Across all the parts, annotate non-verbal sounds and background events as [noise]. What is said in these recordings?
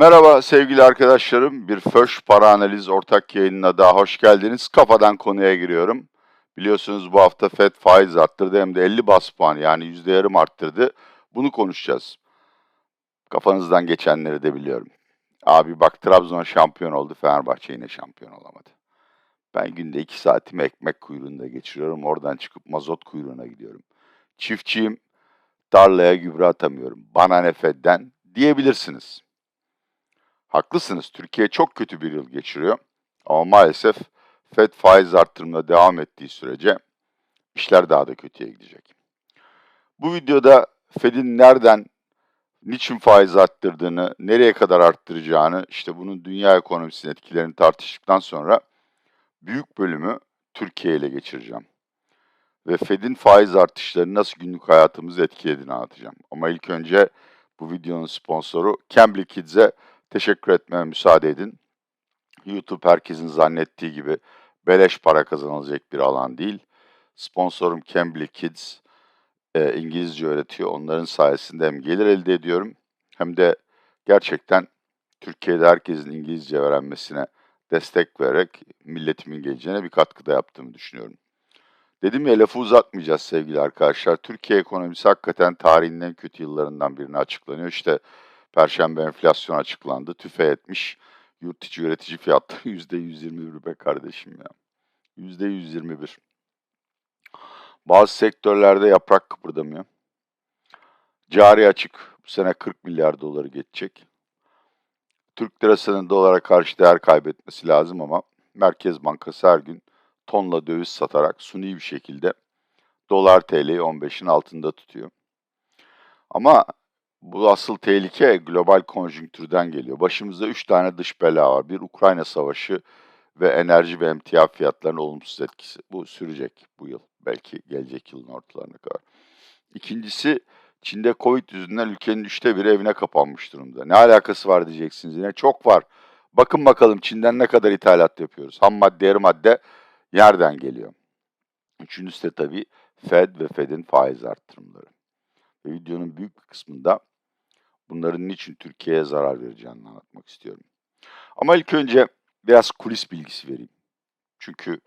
Merhaba sevgili arkadaşlarım. Bir Föş Para Analiz ortak yayınına daha hoş geldiniz. Kafadan konuya giriyorum. Biliyorsunuz bu hafta FED faiz arttırdı hem de 50 bas puan yani yüzde yarım arttırdı. Bunu konuşacağız. Kafanızdan geçenleri de biliyorum. Abi bak Trabzon şampiyon oldu, Fenerbahçe yine şampiyon olamadı. Ben günde iki saatimi ekmek kuyruğunda geçiriyorum. Oradan çıkıp mazot kuyruğuna gidiyorum. Çiftçiyim, tarlaya gübre atamıyorum. Bana ne Fed'den diyebilirsiniz. Haklısınız. Türkiye çok kötü bir yıl geçiriyor. Ama maalesef FED faiz arttırımına devam ettiği sürece işler daha da kötüye gidecek. Bu videoda FED'in nereden, niçin faiz arttırdığını, nereye kadar arttıracağını, işte bunun dünya ekonomisinin etkilerini tartıştıktan sonra büyük bölümü Türkiye ile geçireceğim. Ve FED'in faiz artışları nasıl günlük hayatımızı etkilediğini anlatacağım. Ama ilk önce bu videonun sponsoru Cambly Kids'e teşekkür etmeme müsaade edin. YouTube herkesin zannettiği gibi beleş para kazanılacak bir alan değil. Sponsorum Cambly Kids e, İngilizce öğretiyor. Onların sayesinde hem gelir elde ediyorum hem de gerçekten Türkiye'de herkesin İngilizce öğrenmesine destek vererek milletimin geleceğine bir katkıda yaptığımı düşünüyorum. Dedim ya lafı uzatmayacağız sevgili arkadaşlar. Türkiye ekonomisi hakikaten tarihinin en kötü yıllarından birine açıklanıyor. İşte Perşembe enflasyon açıklandı. Tüfe etmiş. Yurt içi üretici fiyatları %121 be kardeşim ya. %121. Bazı sektörlerde yaprak kıpırdamıyor. Cari açık bu sene 40 milyar doları geçecek. Türk lirasının dolara karşı değer kaybetmesi lazım ama Merkez Bankası her gün tonla döviz satarak suni bir şekilde dolar TL'yi 15'in altında tutuyor. Ama bu asıl tehlike global konjonktürden geliyor. Başımızda üç tane dış bela var. Bir Ukrayna Savaşı ve enerji ve emtia fiyatlarının olumsuz etkisi. Bu sürecek bu yıl. Belki gelecek yılın ortalarına kadar. İkincisi Çin'de Covid yüzünden ülkenin üçte biri evine kapanmış durumda. Ne alakası var diyeceksiniz yine. Çok var. Bakın bakalım Çin'den ne kadar ithalat yapıyoruz. Ham madde, yarı madde nereden geliyor? Üçüncüsü de tabii Fed ve Fed'in faiz arttırımları. Ve videonun büyük bir kısmında bunların niçin Türkiye'ye zarar vereceğini anlatmak istiyorum. Ama ilk önce biraz kulis bilgisi vereyim. Çünkü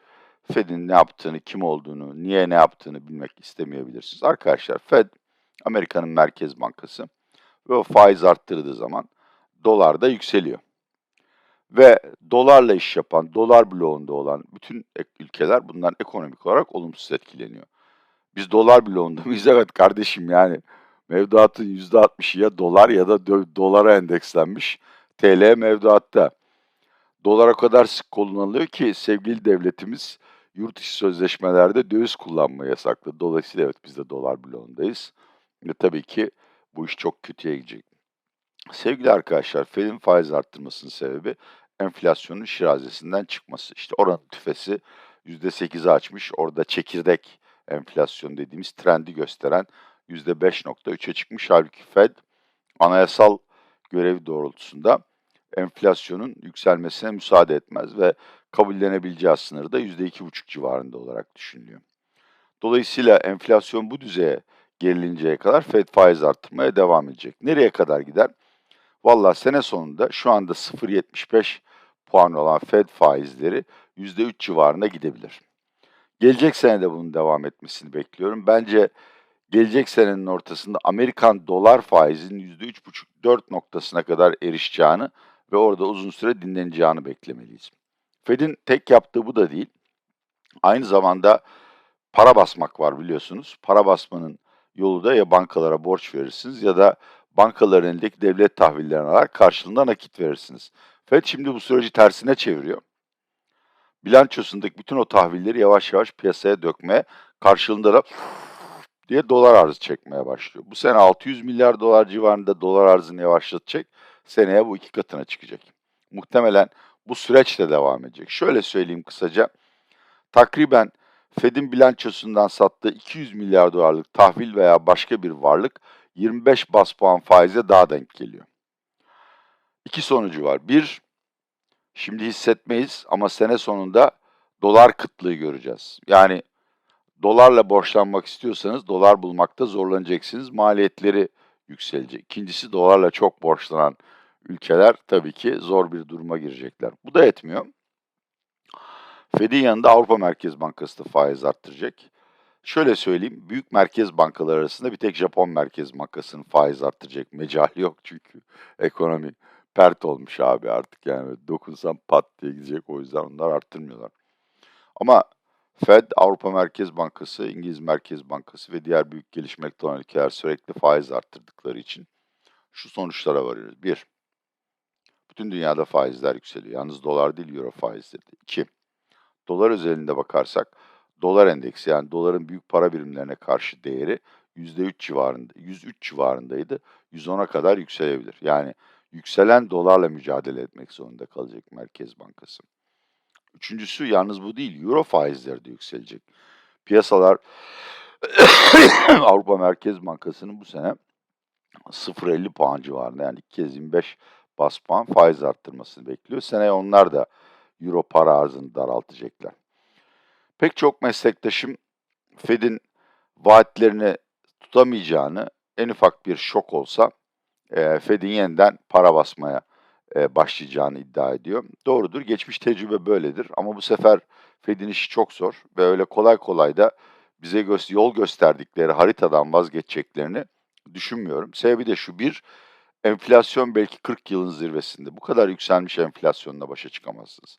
Fed'in ne yaptığını, kim olduğunu, niye ne yaptığını bilmek istemeyebilirsiniz. Arkadaşlar Fed Amerika'nın merkez bankası ve o faiz arttırdığı zaman dolar da yükseliyor. Ve dolarla iş yapan, dolar bloğunda olan bütün ülkeler bundan ekonomik olarak olumsuz etkileniyor. Biz dolar bloğunda mıyız? [laughs] Evet kardeşim yani mevduatın %60'ı ya dolar ya da dolara endekslenmiş TL mevduatta. Dolar o kadar sık kullanılıyor ki sevgili devletimiz yurt içi sözleşmelerde döviz kullanmayı yasakladı. Dolayısıyla evet biz de dolar bloğundayız. Ve tabii ki bu iş çok kötüye gidecek. Sevgili arkadaşlar, Fed'in faiz arttırmasının sebebi enflasyonun şirazesinden çıkması. İşte oranın tüfesi %8'i açmış. Orada çekirdek enflasyon dediğimiz trendi gösteren %5.3'e çıkmış. Halbuki Fed anayasal görevi doğrultusunda enflasyonun yükselmesine müsaade etmez ve kabullenebileceği sınırı da %2,5 civarında olarak düşünülüyor. Dolayısıyla enflasyon bu düzeye gerilinceye kadar Fed faiz arttırmaya devam edecek. Nereye kadar gider? Valla sene sonunda şu anda 0.75 puan olan Fed faizleri %3 civarına gidebilir. Gelecek sene de bunun devam etmesini bekliyorum. Bence gelecek senenin ortasında Amerikan dolar faizinin %3,5-4 noktasına kadar erişeceğini ve orada uzun süre dinleneceğini beklemeliyiz. Fed'in tek yaptığı bu da değil. Aynı zamanda para basmak var biliyorsunuz. Para basmanın yolu da ya bankalara borç verirsiniz ya da bankaların elindeki devlet tahvillerini alarak karşılığında nakit verirsiniz. Fed şimdi bu süreci tersine çeviriyor. Bilançosundaki bütün o tahvilleri yavaş yavaş piyasaya dökmeye, karşılığında da diye dolar arzı çekmeye başlıyor. Bu sene 600 milyar dolar civarında dolar arzını yavaşlatacak. Seneye bu iki katına çıkacak. Muhtemelen bu süreç de devam edecek. Şöyle söyleyeyim kısaca. Takriben Fed'in bilançosundan sattığı 200 milyar dolarlık tahvil veya başka bir varlık 25 bas puan faize daha denk geliyor. İki sonucu var. Bir, şimdi hissetmeyiz ama sene sonunda dolar kıtlığı göreceğiz. Yani dolarla borçlanmak istiyorsanız dolar bulmakta zorlanacaksınız. Maliyetleri yükselecek. İkincisi dolarla çok borçlanan ülkeler tabii ki zor bir duruma girecekler. Bu da etmiyor. Fed'in yanında Avrupa Merkez Bankası da faiz arttıracak. Şöyle söyleyeyim, büyük merkez bankaları arasında bir tek Japon Merkez Bankası'nın faiz arttıracak mecali yok çünkü ekonomi pert olmuş abi artık yani dokunsam pat diye gidecek o yüzden onlar arttırmıyorlar. Ama Fed, Avrupa Merkez Bankası, İngiliz Merkez Bankası ve diğer büyük gelişmekte olan ülkeler sürekli faiz arttırdıkları için şu sonuçlara varıyoruz. Bir, bütün dünyada faizler yükseliyor. Yalnız dolar değil, euro faizleri. İki, dolar özelinde bakarsak dolar endeksi yani doların büyük para birimlerine karşı değeri %3 civarında, 103 civarındaydı. 110'a kadar yükselebilir. Yani yükselen dolarla mücadele etmek zorunda kalacak Merkez Bankası. Üçüncüsü yalnız bu değil, Euro faizleri de yükselecek. Piyasalar [coughs] Avrupa Merkez Bankası'nın bu sene 0.50 puan civarında yani ilk kez 25 bas puan faiz arttırmasını bekliyor. Seneye onlar da Euro para arzını daraltacaklar. Pek çok meslektaşım Fed'in vaatlerini tutamayacağını en ufak bir şok olsa Fed'in yeniden para basmaya başlayacağını iddia ediyor. Doğrudur, geçmiş tecrübe böyledir ama bu sefer Fed'in işi çok zor ve öyle kolay kolay da bize gö- yol gösterdikleri haritadan vazgeçeceklerini düşünmüyorum. Sebebi de şu bir, enflasyon belki 40 yılın zirvesinde. Bu kadar yükselmiş enflasyonla başa çıkamazsınız.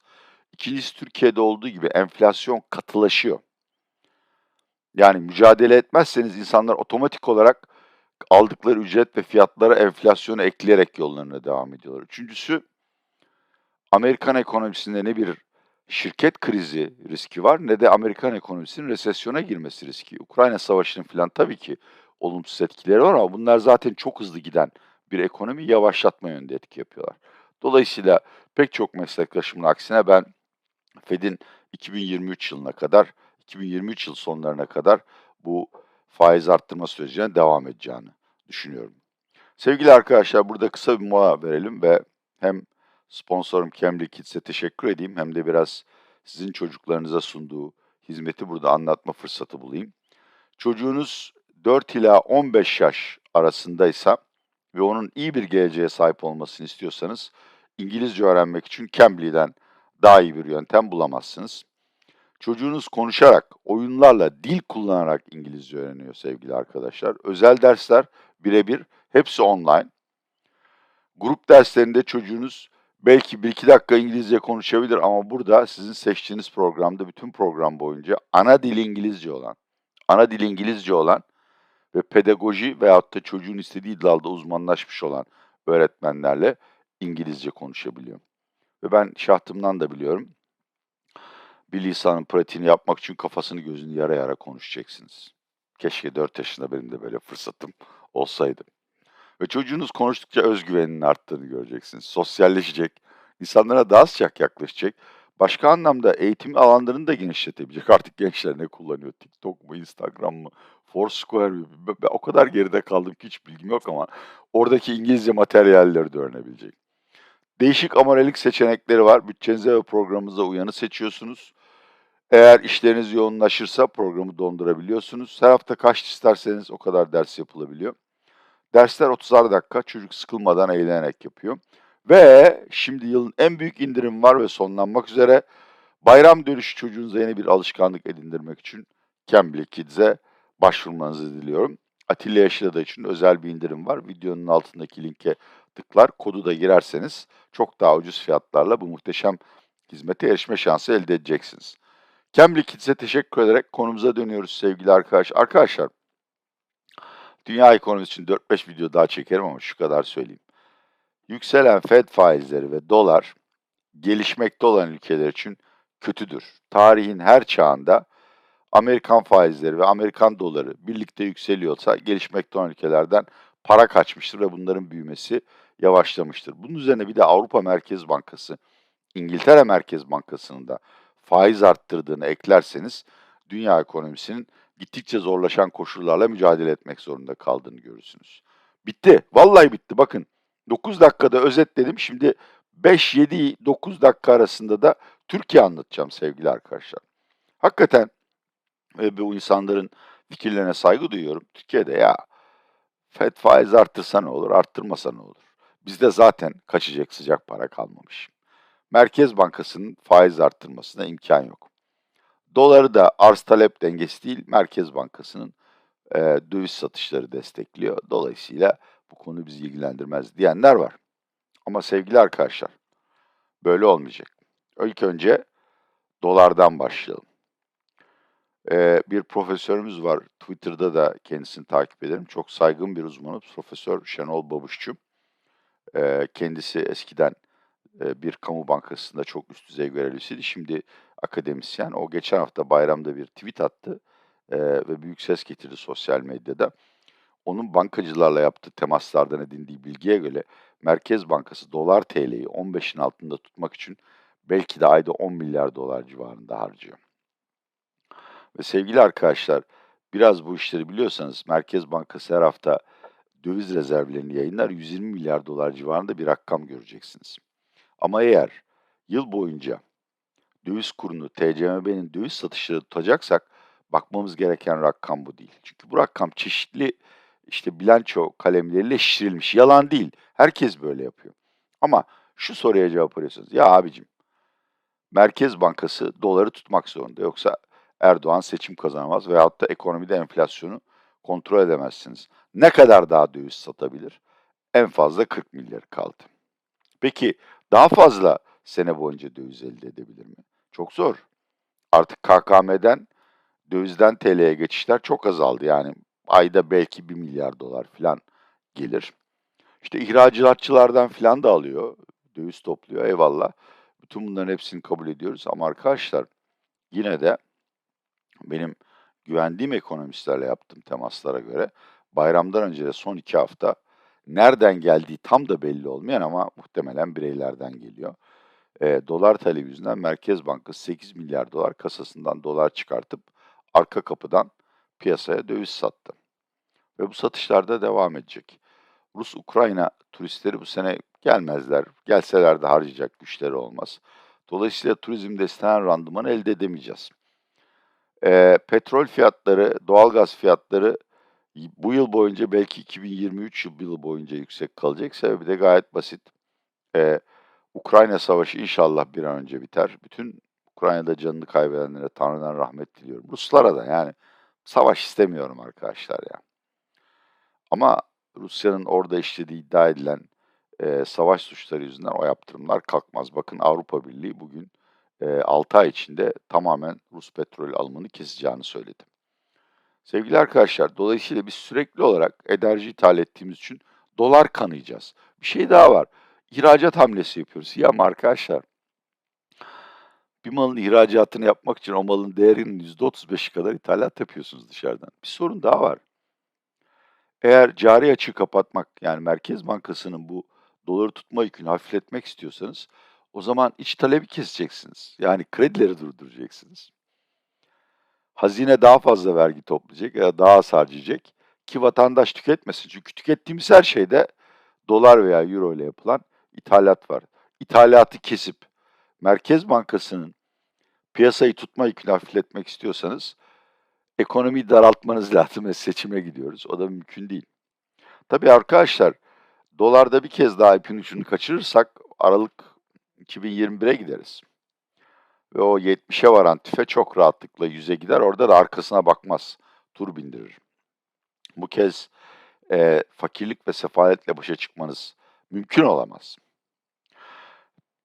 İkincisi Türkiye'de olduğu gibi enflasyon katılaşıyor. Yani mücadele etmezseniz insanlar otomatik olarak aldıkları ücret ve fiyatlara enflasyonu ekleyerek yollarına devam ediyorlar. Üçüncüsü Amerikan ekonomisinde ne bir şirket krizi riski var ne de Amerikan ekonomisinin resesyona girmesi riski. Ukrayna Savaşı'nın falan tabii ki olumsuz etkileri var ama bunlar zaten çok hızlı giden bir ekonomi yavaşlatma yönünde etki yapıyorlar. Dolayısıyla pek çok meslektaşımın aksine ben Fed'in 2023 yılına kadar, 2023 yıl sonlarına kadar bu faiz arttırma sürecine devam edeceğini düşünüyorum. Sevgili arkadaşlar burada kısa bir mola verelim ve hem sponsorum Cambly Kids'e teşekkür edeyim hem de biraz sizin çocuklarınıza sunduğu hizmeti burada anlatma fırsatı bulayım. Çocuğunuz 4 ila 15 yaş arasındaysa ve onun iyi bir geleceğe sahip olmasını istiyorsanız İngilizce öğrenmek için Cambly'den daha iyi bir yöntem bulamazsınız. Çocuğunuz konuşarak, oyunlarla, dil kullanarak İngilizce öğreniyor sevgili arkadaşlar. Özel dersler birebir, hepsi online. Grup derslerinde çocuğunuz belki bir iki dakika İngilizce konuşabilir ama burada sizin seçtiğiniz programda bütün program boyunca ana dil İngilizce olan, ana dil İngilizce olan ve pedagoji veyahut da çocuğun istediği dalda uzmanlaşmış olan öğretmenlerle İngilizce konuşabiliyor. Ve ben şahtımdan da biliyorum. Bir lisanın pratiğini yapmak için kafasını gözünü yara yara konuşacaksınız. Keşke 4 yaşında benim de böyle fırsatım [laughs] olsaydı. Ve çocuğunuz konuştukça özgüveninin arttığını göreceksiniz. Sosyalleşecek, insanlara daha sıcak yaklaşacak. Başka anlamda eğitim alanlarını da genişletebilecek. [laughs] Artık gençler ne kullanıyor? TikTok mu, Instagram mı, Foursquare mi? Ben o kadar geride kaldım ki hiç bilgim yok ama oradaki İngilizce materyalleri de öğrenebilecek. Değişik amorelik seçenekleri var. Bütçenize ve programınıza uyanı seçiyorsunuz. Eğer işleriniz yoğunlaşırsa programı dondurabiliyorsunuz. Her hafta kaç isterseniz o kadar ders yapılabiliyor. Dersler 30'ar dakika çocuk sıkılmadan eğlenerek yapıyor. Ve şimdi yılın en büyük indirim var ve sonlanmak üzere. Bayram dönüşü çocuğunuza yeni bir alışkanlık edindirmek için Cambly Kids'e başvurmanızı diliyorum. Atilla Yaşlı'da için özel bir indirim var. Videonun altındaki linke tıklar, kodu da girerseniz çok daha ucuz fiyatlarla bu muhteşem hizmete erişme şansı elde edeceksiniz. Cambly Kids'e teşekkür ederek konumuza dönüyoruz sevgili arkadaş. Arkadaşlar, dünya ekonomisi için 4-5 video daha çekerim ama şu kadar söyleyeyim. Yükselen Fed faizleri ve dolar gelişmekte olan ülkeler için kötüdür. Tarihin her çağında Amerikan faizleri ve Amerikan doları birlikte yükseliyorsa gelişmekte olan ülkelerden para kaçmıştır ve bunların büyümesi yavaşlamıştır. Bunun üzerine bir de Avrupa Merkez Bankası, İngiltere Merkez Bankası'nın da faiz arttırdığını eklerseniz dünya ekonomisinin gittikçe zorlaşan koşullarla mücadele etmek zorunda kaldığını görürsünüz. Bitti. Vallahi bitti. Bakın 9 dakikada özetledim. Şimdi 5-7-9 dakika arasında da Türkiye anlatacağım sevgili arkadaşlar. Hakikaten ve bu insanların fikirlerine saygı duyuyorum. Türkiye'de ya FED faiz arttırsa ne olur, arttırmasa ne olur? Bizde zaten kaçacak sıcak para kalmamış. Merkez Bankası'nın faiz arttırmasına imkan yok. Doları da arz talep dengesi değil, Merkez Bankası'nın e, döviz satışları destekliyor. Dolayısıyla bu konu bizi ilgilendirmez diyenler var. Ama sevgili arkadaşlar, böyle olmayacak. İlk önce dolardan başlayalım. Ee, bir profesörümüz var. Twitter'da da kendisini takip ederim. Çok saygın bir uzmanı. Profesör Şenol Babuşçu. Ee, kendisi eskiden bir kamu bankasında çok üst düzey görevlisiydi. Şimdi akademisyen. O geçen hafta bayramda bir tweet attı e, ve büyük ses getirdi sosyal medyada. Onun bankacılarla yaptığı temaslardan edindiği bilgiye göre Merkez Bankası dolar TL'yi 15'in altında tutmak için belki de ayda 10 milyar dolar civarında harcıyor. Ve sevgili arkadaşlar, biraz bu işleri biliyorsanız Merkez Bankası her hafta döviz rezervlerini yayınlar. 120 milyar dolar civarında bir rakam göreceksiniz. Ama eğer yıl boyunca döviz kurunu, TCMB'nin döviz satışları tutacaksak bakmamız gereken rakam bu değil. Çünkü bu rakam çeşitli işte bilanço kalemleriyle şişirilmiş. Yalan değil. Herkes böyle yapıyor. Ama şu soruya cevap arıyorsunuz. Ya abicim, Merkez Bankası doları tutmak zorunda. Yoksa Erdoğan seçim kazanamaz veyahut da ekonomide enflasyonu kontrol edemezsiniz. Ne kadar daha döviz satabilir? En fazla 40 milyar kaldı. Peki daha fazla sene boyunca döviz elde edebilir mi? Çok zor. Artık KKM'den dövizden TL'ye geçişler çok azaldı. Yani ayda belki 1 milyar dolar falan gelir. İşte ihracatçılardan falan da alıyor. Döviz topluyor eyvallah. Bütün bunların hepsini kabul ediyoruz. Ama arkadaşlar yine de benim güvendiğim ekonomistlerle yaptığım temaslara göre bayramdan önce de son iki hafta nereden geldiği tam da belli olmayan ama muhtemelen bireylerden geliyor. E, dolar talebi yüzünden Merkez Bankası 8 milyar dolar kasasından dolar çıkartıp arka kapıdan piyasaya döviz sattı. Ve bu satışlar da devam edecek. Rus-Ukrayna turistleri bu sene gelmezler. Gelseler de harcayacak güçleri olmaz. Dolayısıyla turizmde istenen randımanı elde edemeyeceğiz. E, petrol fiyatları, doğalgaz fiyatları bu yıl boyunca belki 2023 yılı boyunca yüksek kalacak. Sebebi de gayet basit. E, Ukrayna Savaşı inşallah bir an önce biter. Bütün Ukrayna'da canını kaybedenlere Tanrı'dan rahmet diliyorum. Ruslara da yani savaş istemiyorum arkadaşlar ya. Ama Rusya'nın orada işlediği iddia edilen e, savaş suçları yüzünden o yaptırımlar kalkmaz. Bakın Avrupa Birliği bugün e, 6 ay içinde tamamen Rus petrol alımını keseceğini söyledi. Sevgili arkadaşlar, dolayısıyla biz sürekli olarak enerji ithal ettiğimiz için dolar kanayacağız. Bir şey daha var. İhracat hamlesi yapıyoruz. Ya arkadaşlar, bir malın ihracatını yapmak için o malın değerinin %35'i kadar ithalat yapıyorsunuz dışarıdan. Bir sorun daha var. Eğer cari açığı kapatmak, yani Merkez Bankası'nın bu doları tutma yükünü hafifletmek istiyorsanız o zaman iç talebi keseceksiniz. Yani kredileri durduracaksınız. Hazine daha fazla vergi toplayacak ya da daha az harcayacak ki vatandaş tüketmesin. Çünkü tükettiğimiz her şeyde dolar veya euro ile yapılan ithalat var. İthalatı kesip Merkez Bankası'nın piyasayı tutma yükünü hafifletmek istiyorsanız ekonomiyi daraltmanız [laughs] lazım ve seçime gidiyoruz. O da mümkün değil. Tabii arkadaşlar dolarda bir kez daha ipin ucunu kaçırırsak Aralık 2021'e gideriz. Ve o 70'e varan tüfe çok rahatlıkla 100'e gider. Orada da arkasına bakmaz. Tur bindirir. Bu kez e, fakirlik ve sefaletle başa çıkmanız mümkün olamaz.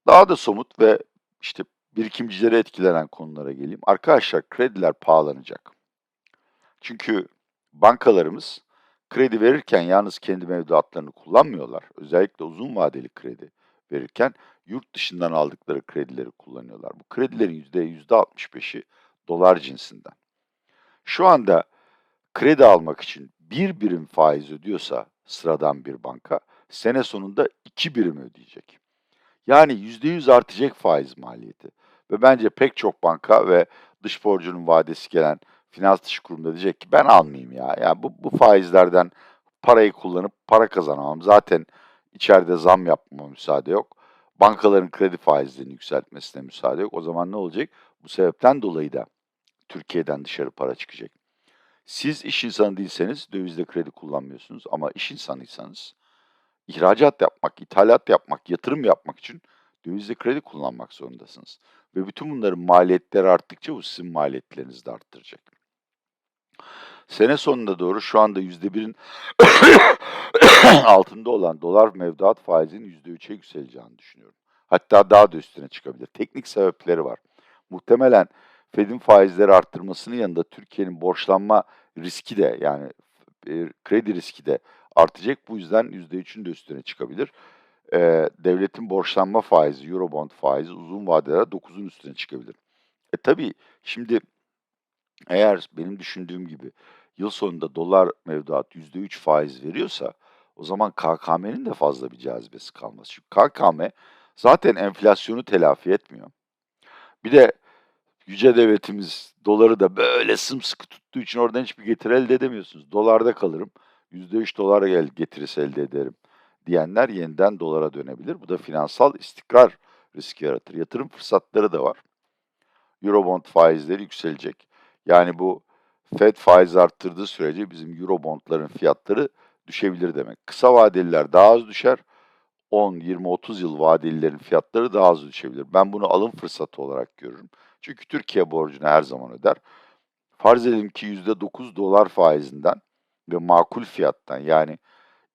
Daha da somut ve işte birikimcilere etkilenen konulara geleyim. Arkadaşlar krediler pahalanacak. Çünkü bankalarımız kredi verirken yalnız kendi mevduatlarını kullanmıyorlar. Özellikle uzun vadeli kredi verirken yurt dışından aldıkları kredileri kullanıyorlar. Bu kredilerin %65'i dolar cinsinden. Şu anda kredi almak için bir birim faiz ödüyorsa sıradan bir banka sene sonunda iki birim ödeyecek. Yani %100 artacak faiz maliyeti. Ve bence pek çok banka ve dış borcunun vadesi gelen finans dışı kurumda diyecek ki ben almayayım ya. Yani bu, bu faizlerden parayı kullanıp para kazanamam. Zaten içeride zam yapmama müsaade yok. Bankaların kredi faizlerini yükseltmesine müsaade yok. O zaman ne olacak? Bu sebepten dolayı da Türkiye'den dışarı para çıkacak. Siz iş insanı değilseniz dövizde kredi kullanmıyorsunuz ama iş insanıysanız ihracat yapmak, ithalat yapmak, yatırım yapmak için dövizle kredi kullanmak zorundasınız. Ve bütün bunların maliyetleri arttıkça bu sizin maliyetlerinizi de arttıracak. Sene sonuna doğru şu anda %1'in altında olan dolar mevduat faizinin %3'e yükseleceğini düşünüyorum. Hatta daha da üstüne çıkabilir. Teknik sebepleri var. Muhtemelen Fed'in faizleri arttırmasının yanında Türkiye'nin borçlanma riski de yani e, kredi riski de artacak. Bu yüzden %3'ün de üstüne çıkabilir. E, devletin borçlanma faizi, Eurobond faizi uzun vadede 9'un üstüne çıkabilir. E tabii şimdi eğer benim düşündüğüm gibi yıl sonunda dolar mevduat %3 faiz veriyorsa o zaman KKM'nin de fazla bir cazibesi kalmaz. Çünkü KKM zaten enflasyonu telafi etmiyor. Bir de yüce devletimiz doları da böyle sımsıkı tuttuğu için oradan hiçbir getiri elde edemiyorsunuz. Dolarda kalırım, %3 dolar gel getirisi elde ederim diyenler yeniden dolara dönebilir. Bu da finansal istikrar riski yaratır. Yatırım fırsatları da var. Eurobond faizleri yükselecek. Yani bu Fed faiz arttırdığı sürece bizim Eurobondların fiyatları düşebilir demek. Kısa vadeliler daha az düşer. 10, 20, 30 yıl vadelilerin fiyatları daha az düşebilir. Ben bunu alım fırsatı olarak görürüm. Çünkü Türkiye borcunu her zaman öder. Farz edelim ki %9 dolar faizinden ve makul fiyattan yani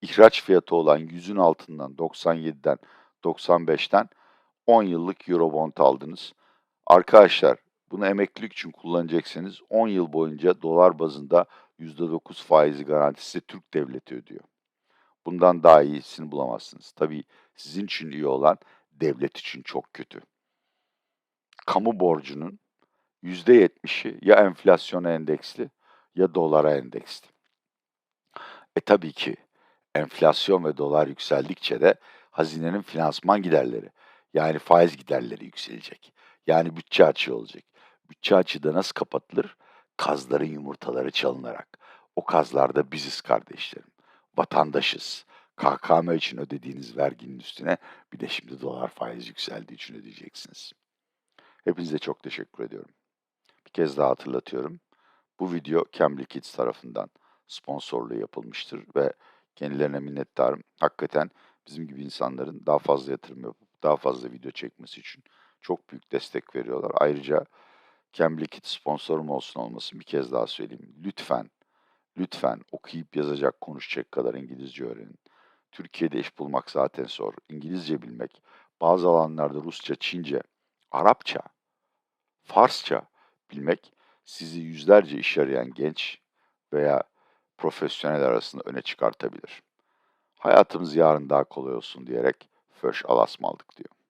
ihraç fiyatı olan 100'ün altından 97'den 95'ten 10 yıllık Eurobond aldınız. Arkadaşlar bunu emeklilik için kullanacaksınız. 10 yıl boyunca dolar bazında %9 faizi garantisi Türk devleti ödüyor. Bundan daha iyisini bulamazsınız. Tabii sizin için iyi olan devlet için çok kötü. Kamu borcunun %70'i ya enflasyona endeksli ya dolara endeksli. E tabii ki enflasyon ve dolar yükseldikçe de hazinenin finansman giderleri yani faiz giderleri yükselecek. Yani bütçe açığı olacak. Bütçe açığı da nasıl kapatılır? Kazların yumurtaları çalınarak. O kazlar da biziz kardeşlerim. Vatandaşız. KKM için ödediğiniz verginin üstüne bir de şimdi dolar faiz yükseldiği için ödeyeceksiniz. Hepinize çok teşekkür ediyorum. Bir kez daha hatırlatıyorum. Bu video Cambly Kids tarafından sponsorluğu yapılmıştır ve kendilerine minnettarım. Hakikaten bizim gibi insanların daha fazla yatırım yapıp daha fazla video çekmesi için çok büyük destek veriyorlar. Ayrıca Cambly Kids sponsorum olsun olmasın bir kez daha söyleyeyim. Lütfen, lütfen okuyup yazacak, konuşacak kadar İngilizce öğrenin. Türkiye'de iş bulmak zaten zor. İngilizce bilmek, bazı alanlarda Rusça, Çince, Arapça, Farsça bilmek sizi yüzlerce iş arayan genç veya profesyonel arasında öne çıkartabilir. Hayatımız yarın daha kolay olsun diyerek Föş Alasmaldık diyor.